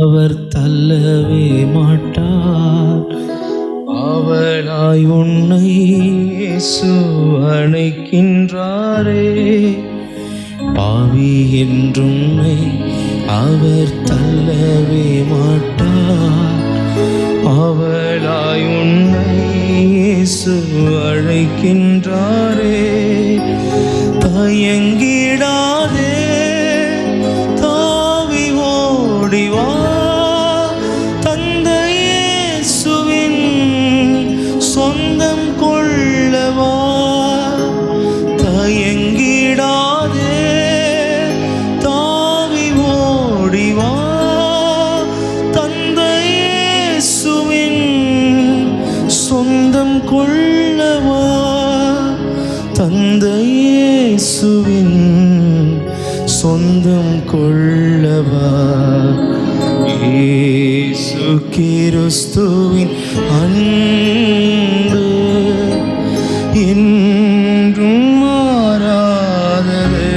அவர் தள்ளவே மாட்டார். அவளாய் உன்னை அணைக்கின்றாரே. பாவி என்றும்மை அவர் தள்ளவே மாட்டார். அவளாய் உன்னை அழைக்கின்றாரே தயங்கிடாதே. ஓடிவா தந்தையேசுவின் சொந்தம் கொள்ளவா? தயங்கிடாதே தாவி ஓடிவா? தந்தையேசுவின் சொந்தம் கொள்ளவா? தந்தையேசுவின் சொந்தம் கொள்ளவா? இயேசு கிறிஸ்துவின் அன்பு என்றும் மாறாதது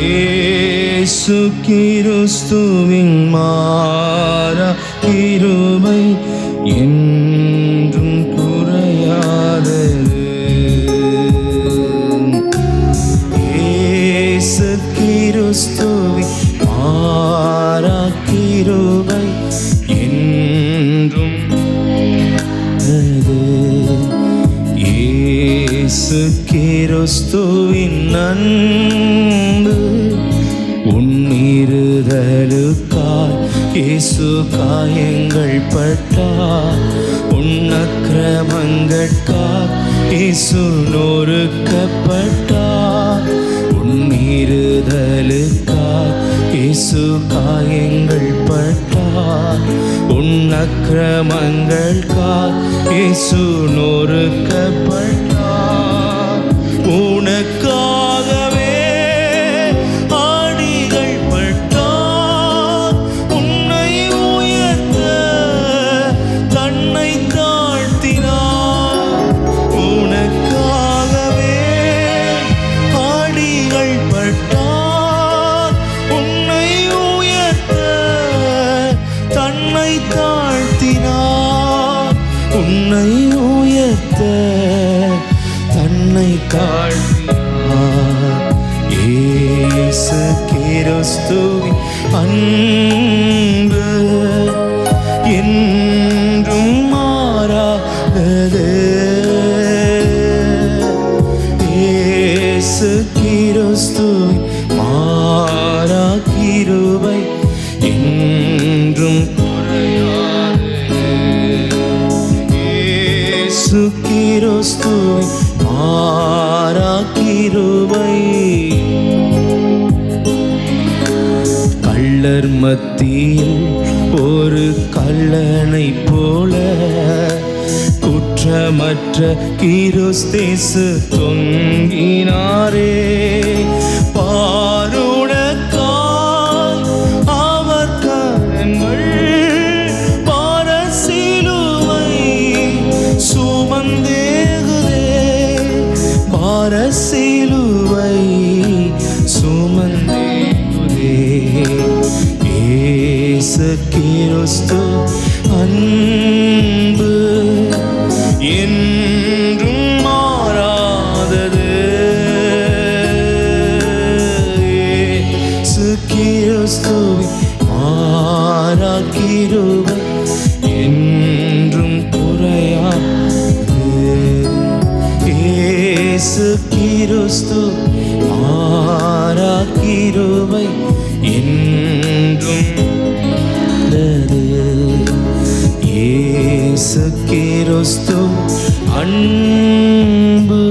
இயேசு கிறிஸ்துவின் மாறா கிருபை என் கிருபை என்றும் இயேசு கிறிஸ்துவின் நன்பு உன்னிருதலுக்காய் இயேசு காயங்கள் பட்டார் உன்னக்கிரமங்கட்காய் இயேசு நொறுக்கப்பட்டார் உன்னிருதலுக்காய் இயேசு காயங்கள் அக்கிரமங்கள் காசு இயேசு நொறுக்கப்பட்டார். உனக்காகவே தன்னை தாழ்த்தினார் இயேசு கிறிஸ்துவின் அன்பு என்றும் மாறாதது. இயேசு கிறிஸ்துவின் மாறா கிருபை என்றும் குறையாதது. இயேசு கிறிஸ்துவின் மாறா கள்ளர் மத்தியில் ஒரு கள்ளனை போல குற்றமற்ற கிறிஸ்தேசு தொங்கினாரே. பா பாரசிலுவை சுமந்தேகுதே ஏசு கிறிஸ்து அன்பு என்று கிறிஸ்து அன்பு.